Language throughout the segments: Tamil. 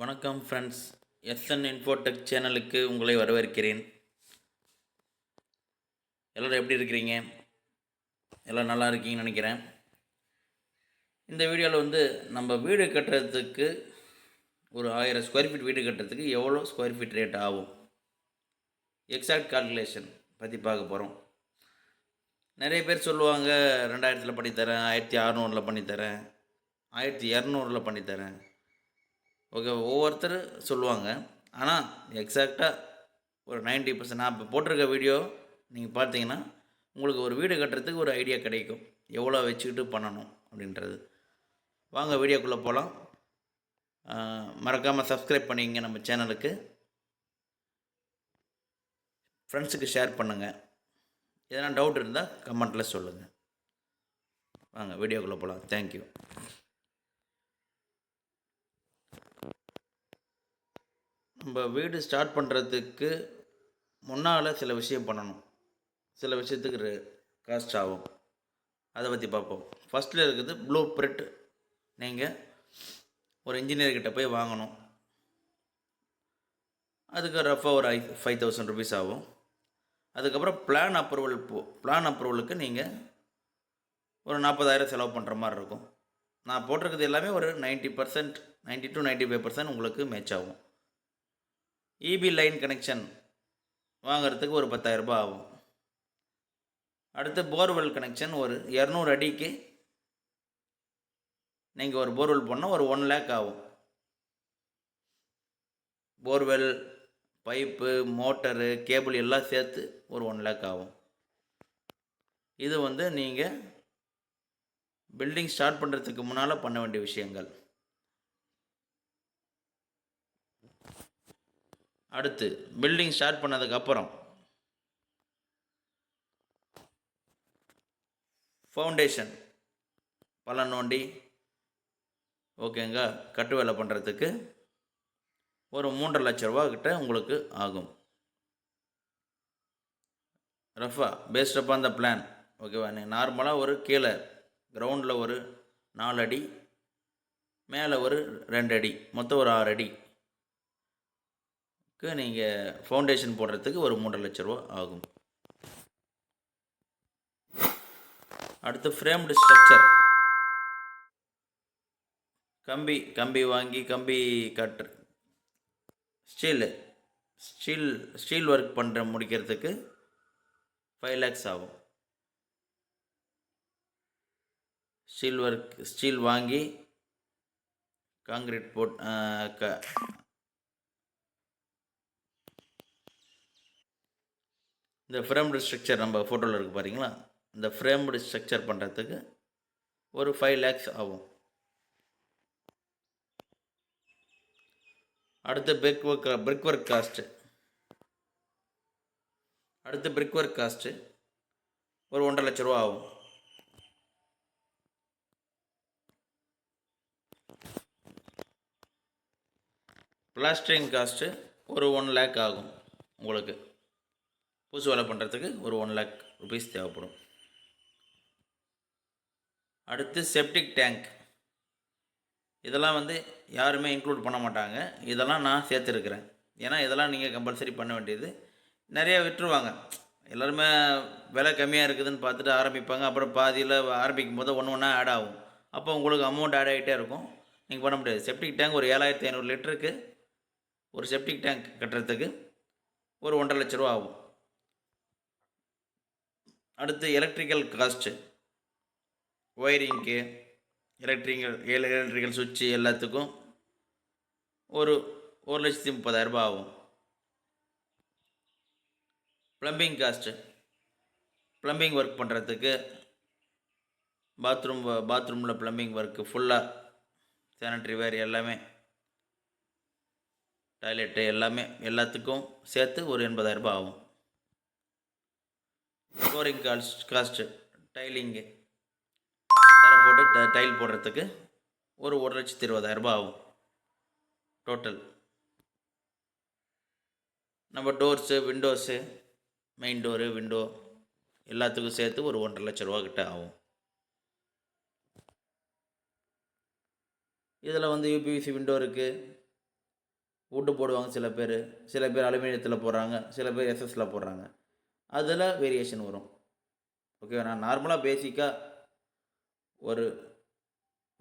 வணக்கம் ஃப்ரெண்ட்ஸ் எஸ்என் இன்ஃபோடெக் சேனலுக்கு உங்களை வரவேற்கிறேன். எல்லோரும் எப்படி இருக்கிறீங்க? எல்லாம் நல்லா இருக்கீங்கன்னு நினைக்கிறேன். இந்த வீடியோவில் வந்து நம்ம வீடு கட்டுறதுக்கு ஒரு ஆயிரம் ஸ்கொயர் ஃபீட் வீடு கட்டுறதுக்கு எவ்வளோ ஸ்கொயர் ஃபீட் ரேட் ஆகும்? எக்ஸாக்ட் கால்குலேஷன் பற்றி பார்க்க போகிறோம் நிறைய பேர் சொல்லுவாங்க ரெண்டாயிரத்தில் பண்ணித்தரேன் ஆயிரத்தி அறநூறில் பண்ணித்தரேன் ஆயிரத்தி இரநூறில் பண்ணித்தரேன். ஓகே ஒவ்வொருத்தர் சொல்லுவாங்க. ஆனால் எக்ஸாக்டாக ஒரு 90% பர்சன்ட் நான் இப்போ போட்டிருக்க வீடியோ நீங்கள் பார்த்தீங்கன்னா உங்களுக்கு ஒரு வீடு கட்டுறதுக்கு ஒரு ஐடியா கிடைக்கும். எவ்வளோ வச்சுக்கிட்டு பண்ணணும் அப்படின்றது. வாங்க வீடியோக்குள்ளே போகலாம் மறக்காமல் சப்ஸ்கிரைப் பண்ணிங்க நம்ம சேனலுக்கு ஃப்ரெண்ட்ஸுக்கு ஷேர் பண்ணுங்கள் எதனா டவுட் இருந்தால் கமெண்ட்டில் சொல்லுங்கள் வாங்க வீடியோக்குள்ளே போகலாம் தேங்க்யூ நம்ம வீடு ஸ்டார்ட் பண்ணுறதுக்கு முன்னால் சில விஷயம் பண்ணணும். சில விஷயத்துக்கு காஸ்ட் ஆகும். அதை பற்றி பார்ப்போம் ஃபஸ்ட்டில் இருக்குது ப்ளூ பிரிண்ட் நீங்கள் ஒரு இன்ஜினியர்கிட்ட போய் வாங்கணும். அதுக்கு ரஃபாக ஒரு ஐ ஃபைவ் தௌசண்ட் ருபீஸ் ஆகும். அதுக்கப்புறம் பிளான் அப்ரூவல் போ பிளான் அப்ரூவலுக்கு நீங்கள் ஒரு நாற்பதாயிரம் செலவு பண்ணுற மாதிரி இருக்கும். நான் போட்டிருக்கிறது எல்லாமே ஒரு ninety percent ninety to ninety five percent உங்களுக்கு மேட்ச் ஆகும். இபி லைன் கனெக்ஷன் வாங்கிறதுக்கு ஒரு 10000 ரூபாய் ஆகும். அடுத்து போர்வெல் கனெக்ஷன் ஒரு இரநூறு அடிக்கு நீங்கள் ஒரு போர்வெல் பண்ணால் ஒரு ஒன் லேக் ஆகும். போர்வெல் பைப்பு மோட்டரு கேபிள் எல்லாம் சேர்த்து ஒரு ஒன் லேக் ஆகும். இது வந்து நீங்கள் பில்டிங் ஸ்டார்ட் பண்ணுறதுக்கு முன்னால் பண்ண வேண்டிய விஷயங்கள். அடுத்து பில்டிங் ஸ்டார்ட் பண்ணதுக்கப்புறம் ஃபவுண்டேஷன் பல நோண்டி ஓகேங்க கட்டு வேலை பண்ணுறதுக்கு ஒரு மூன்றரை லட்ச ரூபா கிட்ட உங்களுக்கு ஆகும். Rafah based up the plan ஓகேவா? நீங்கள் நார்மலாக ஒரு கீழே கிரவுண்டில் ஒரு நாலு அடி மேலே ஒரு ரெண்டு அடி மொத்தம் ஒரு ஆறு அடி க்கு நீங்கள் ஃபவுண்டேஷன் போடுறதுக்கு ஒரு மூன்றரை லட்ச ரூபா ஆகும். அடுத்து ஃப்ரேம்டு ஸ்ட்ரக்சர் கம்பி கம்பி வாங்கி கம்பி கட்டு ஸ்டீலு ஸ்டீல் ஸ்டீல் ஒர்க் பண்ணுற முடிக்கிறதுக்கு ஃபைவ் லேக்ஸ் ஆகும். ஸ்டீல் ஒர்க் ஸ்டீல் வாங்கி காங்கிரீட் போட் இந்த ஃப்ரேம்டு ஸ்ட்ரக்சர் நம்ம ஃபோட்டோவில் இருக்குது பாருங்களா இந்த ஃப்ரேம்டு ஸ்ட்ரக்சர் பண்ணுறதுக்கு ஒரு ஃபைவ் லேக்ஸ் ஆகும். அடுத்து brick work brick work cost அடுத்து பிரிக் ஒர்க் காஸ்ட்டு ஒரு ஒன்றரை லட்ச ரூபா ஆகும். பிளாஸ்டரிங் காஸ்ட்டு ஒரு ஒன் லேக் ஆகும் உங்களுக்கு. பூசு வேலை பண்ணுறதுக்கு ஒரு ஒன் லேக் ருபீஸ் தேவைப்படும். அடுத்து செப்டிக் டேங்க் இதெல்லாம் வந்து யாருமே இன்க்ளூட் பண்ண மாட்டாங்க. இதெல்லாம் நான் சேர்த்துருக்குறேன். ஏன்னா இதெல்லாம் நீங்கள் கம்பல்சரி பண்ண வேண்டியது. நிறைய விட்டுருவாங்க. எல்லாருமே விலை கம்மியாக இருக்குதுன்னு பார்த்துட்டு ஆரம்பிப்பாங்க. அப்புறம் பாதியில் ஆரம்பிக்கும் போது ஒன்று ஒன்றா ஆட் ஆகும். அப்போ உங்களுக்கு அமௌண்ட் ஆட் ஆகிட்டே இருக்கும். நீங்கள் பண்ண முடியாது. செப்டிக் டேங்க் ஒரு ஏழாயிரத்தி ஐநூறு லிட்டருக்கு ஒரு செப்டிக் டேங்க் கட்டுறதுக்கு ஒரு ஒன்றரை லட்ச ரூபா ஆகும். அடுத்து எலக்ட்ரிக்கல் காஸ்ட்டு ஒயரிங்க்கு எலக்ட்ரிக்கல் எலக்ட்ரிக்கல் சுவிட்சு எல்லாத்துக்கும் ஒரு ஒரு லட்சத்தி முப்பதாயிரரூபா ஆகும். ப்ளம்பிங் காஸ்ட்டு ப்ளம்பிங் ஒர்க் பண்ணுறதுக்கு பாத்ரூம் பாத்ரூமில் ப்ளம்பிங் ஒர்க்கு ஃபுல்லாக சானிட்ரி வேர் எல்லாமே டாய்லெட்டு எல்லாமே எல்லாத்துக்கும் சேர்த்து ஒரு எண்பதாயிரரூபா ஆகும். ஃப்ளோரிங் காஸ்ட் காஸ்ட்டு டைலிங்கு தர போட்டு ட- டைல் போடுறதுக்கு ஒரு ஒரு லட்சத்தி இருபதாயிரரூபா ஆகும். டோட்டல் நம்ம doors windows main door window எல்லாத்துக்கும் சேர்த்து ஒரு ஒன்றரை லட்ச ரூபா கிட்ட ஆகும். இதில் வந்து யூபிவிசி விண்டோ இருக்குது வுட்டு போடுவாங்க சில பேர். சில பேர் அலுமினியத்தில் போடுறாங்க. சில பேர் எஸ்எஸில் போடுறாங்க. அதில் வேரியேஷன் வரும். ஓகேவா நான் நார்மலாக பேசிக்காக ஒரு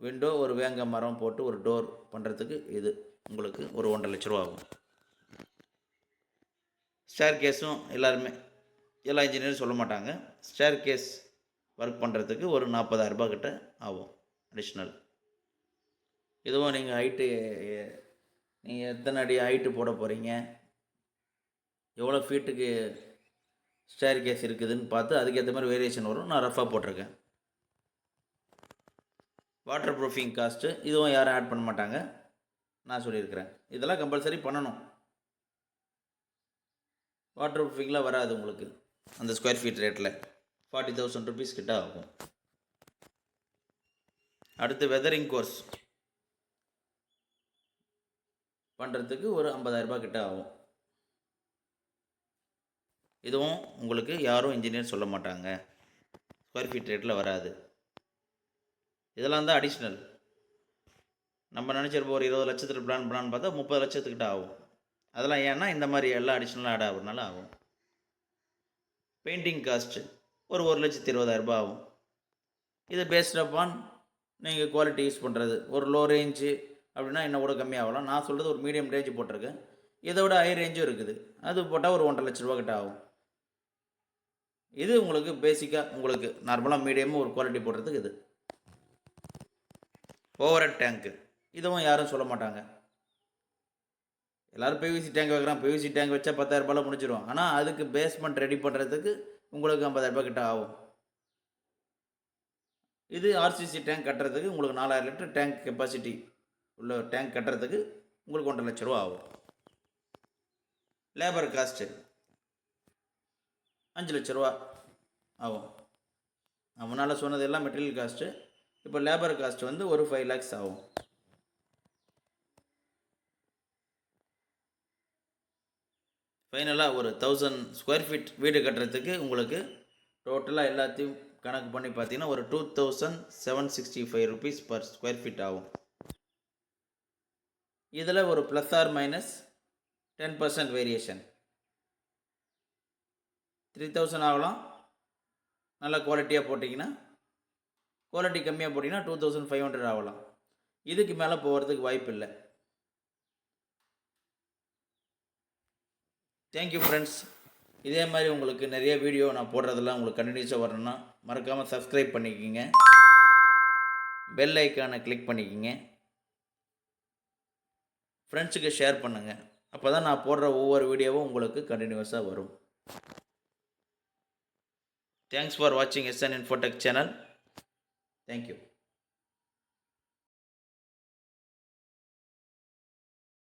விண்டோ ஒரு வேங்க மரம் போட்டு ஒரு டோர் பண்ணுறதுக்கு இது உங்களுக்கு ஒரு ஒன்றரை லட்ச ரூபா ஆகும். ஸ்டேர் கேஸும் எல்லாருமே எல்லா இன்ஜினியரும் சொல்ல மாட்டாங்க. ஸ்டேர் கேஸ் ஒர்க் பண்ணுறதுக்கு ஒரு நாற்பதாயிரரூபா கிட்ட ஆகும் அடிஷ்னல் இதுவும் நீங்கள் ஹைட்டு நீங்கள் எத்தனை அடி ஹைட்டு போட போகிறீங்க எவ்வளோ ஃபீட்டுக்கு ஸ்டேர் கேஸ் இருக்குதுன்னு பார்த்து அதுக்கேற்ற மாதிரி வேரியேஷன் வரும். நான் ரஃபாக போட்டிருக்கேன். வாட்டர் ப்ரூஃபிங் காஸ்ட்டு இதுவும் யாரும் ஆட் பண்ண மாட்டாங்க. நான் சொல்லியிருக்கிறேன். இதெல்லாம் கம்பல்சரி பண்ணணும். வாட்டர் ப்ரூஃபிங்லாம் வராது உங்களுக்கு. அந்த ஸ்கொயர் ஃபீட் ரேட்டில் ஃபார்ட்டி தௌசண்ட் ருபீஸ் கிட்ட ஆகும். அடுத்து வெதரிங் கோர்ஸ் பண்ணுறதுக்கு ஒரு ஐம்பதாயிரரூபா கிட்ட ஆகும். இதுவும் உங்களுக்கு யாரும் இன்ஜினியர் சொல்ல மாட்டாங்க. ஸ்கொயர் ஃபீட் ரேட்டில் வராது. இதெல்லாம் தான் அடிஷ்னல் நம்ம நினச்சிருப்போம் ஒரு இருபது லட்சத்தில் பிளான் பிளான் பார்த்தா முப்பது லட்சத்துக்கிட்ட ஆகும். அதெல்லாம் ஏன்னா இந்த மாதிரி எல்லாம் அடிஷ்னலாக ஆட் ஆகுறதுனால ஆகும். பெயிண்டிங் காஸ்ட்டு ஒரு ஒரு லட்சத்தி இருபதாயிரரூபா ஆகும். இது பேஸ்ட் அப்பான் நீங்கள் குவாலிட்டி யூஸ் பண்ணுறது ஒரு லோ ரேஞ்சு அப்படின்னா இன்னும் கூட கம்மியாகலாம் நான் சொல்கிறது ஒரு மீடியம் ரேஞ்சு போட்டிருக்கேன். இதை விட ஹை ரேஞ்சும் இருக்குது. அது போட்டால் ஒரு ஒன்றரை லட்ச ரூபா கிட்ட ஆகும். இது உங்களுக்கு பேசிக்காக உங்களுக்கு நார்மலாக மீடியமும் ஒரு குவாலிட்டி போடுறதுக்கு இது. ஓவர் டேங்க்கு இதுவும் யாரும் சொல்ல மாட்டாங்க. எல்லோரும் பிவிசி டேங்க் வைக்கிறான். பிவிசி டேங்க் வச்சா பத்தாயிரரூபாயில் முடிச்சிடுவோம் முடிச்சிடும் ஆனால் அதுக்கு பேஸ்மெண்ட் ரெடி பண்ணுறதுக்கு உங்களுக்கு ஐம்பதாயிரரூபா கிட்ட ஆகும். இது ஆர்சிசி டேங்க் கட்டுறதுக்கு உங்களுக்கு நாலாயிரம் லிட்டர் டேங்க் கெப்பாசிட்டி உள்ள டேங்க் கட்டுறதுக்கு உங்களுக்கு ஒன்றரை லட்ச ரூபா ஆகும். லேபர் காஸ்ட்டு அஞ்சு லட்ச ரூபா ஆகும். நான் முன்னால் சொன்னது எல்லாம் மெட்டீரியல் காஸ்ட்டு இப்போ லேபர் காஸ்ட் வந்து ஒரு ஃபைவ் லேக்ஸ் ஆகும். ஃபைனலாக ஒரு தௌசண்ட் ஸ்கொயர் ஃபீட் வீடு கட்டுறதுக்கு உங்களுக்கு டோட்டலாக எல்லாத்தையும் கணக்கு பண்ணி பார்த்தீங்கன்னா ஒரு two thousand seven sixty five rupees per square feet ஆகும். இதில் ஒரு plus or minus ten percent variation three thousand ஆகலாம். நல்ல குவாலிட்டியாக போட்டிங்கன்னா குவாலிட்டி கம்மியாக போட்டிங்கன்னா டூ தௌசண்ட் ஃபைவ் ஹண்ட்ரட் ஆகலாம். இதுக்கு மேலே போகிறதுக்கு வாய்ப்பு இல்லை. தேங்க்யூ ஃப்ரெண்ட்ஸ் இதே மாதிரி உங்களுக்கு நிறைய வீடியோ நான் போடுறதெல்லாம் உங்களுக்கு கண்டினியூஸாக வரணும்னா மறக்காமல் சப்ஸ்கிரைப் பண்ணிக்கோங்க. பெல் ஐக்கானை கிளிக் பண்ணிக்கோங்க. ஃப்ரெண்ட்ஸுக்கு ஷேர் பண்ணுங்கள் அப்போ தான் நான் போடுற ஒவ்வொரு வீடியோவும் உங்களுக்கு கண்டினியூஸாக வரும். Thanks for watching SN Infotech channel. Thank you.